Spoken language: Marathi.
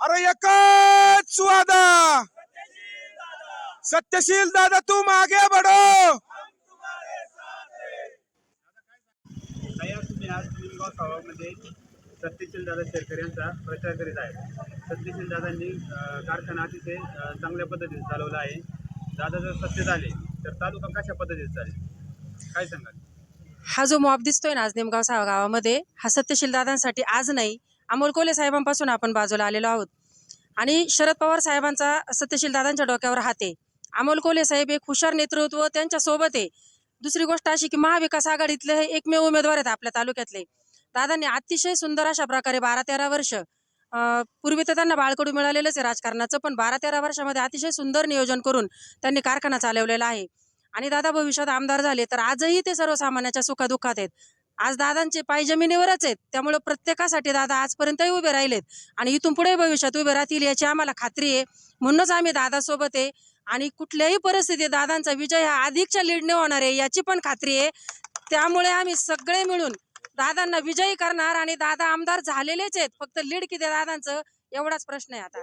अरे एकच वादा! सत्यशील दादा तुम आगे बढो! सत्यशील दादा शेरकर यांचा प्रचार करीत आहे. सत्यशील दादांनी कारखाना अतिशय चांगल्या पद्धतीने चालवला आहे. दादा जर सत्य झाले तर तालुका कशा पद्धतीने चालेल? काय सांगाल? हा जो मॉब दिसतोय ना आज निमगाव सा- गावामध्ये हा सत्यशील दादांसाठी आज नाही अमोल कोले साहेबांपासून आपण बाजूला आलेलो आहोत. आणि शरद पवार साहेबांचा सत्यशील दादांच्या डोक्यावर हात आहे. अमोल कोले साहेब एक हुशार नेतृत्व त्यांच्यासोबत आहे. दुसरी गोष्ट अशी की महाविकास आघाडीतले हे एकमेव उमेदवार आहेत आपल्या तालुक्यातले. दादांनी अतिशय सुंदर अशा प्रकारे बारा तेरा वर्ष पूर्वी तर त्यांना बाळकडू मिळालेलंच आहे राजकारणाचं पण बारा तेरा वर्षामध्ये अतिशय सुंदर नियोजन करून त्यांनी कारखाना चालवलेला आहे. आणि दादा भविष्यात आमदार झाले तर आजही ते सर्वसामान्याच्या सुखादुःखात आहेत. आज दादांचे पाय जमिनीवरच आहेत. त्यामुळे प्रत्येकासाठी दादा आजपर्यंतही उभे राहिलेत आणि इथून पुढे भविष्यात उभे राहतील याची आम्हाला खात्री आहे. म्हणूनच आम्ही दादासोबत आहे आणि कुठल्याही परिस्थितीत दादांचा विजय हा अधिकच्या लीडने होणार आहे याची पण खात्री आहे. त्यामुळे आम्ही सगळे मिळून दादांना विजयी करणार आणि दादा आमदार झालेलेच आहेत. फक्त लीड किती दादांचं एवढाच प्रश्न आहे आता.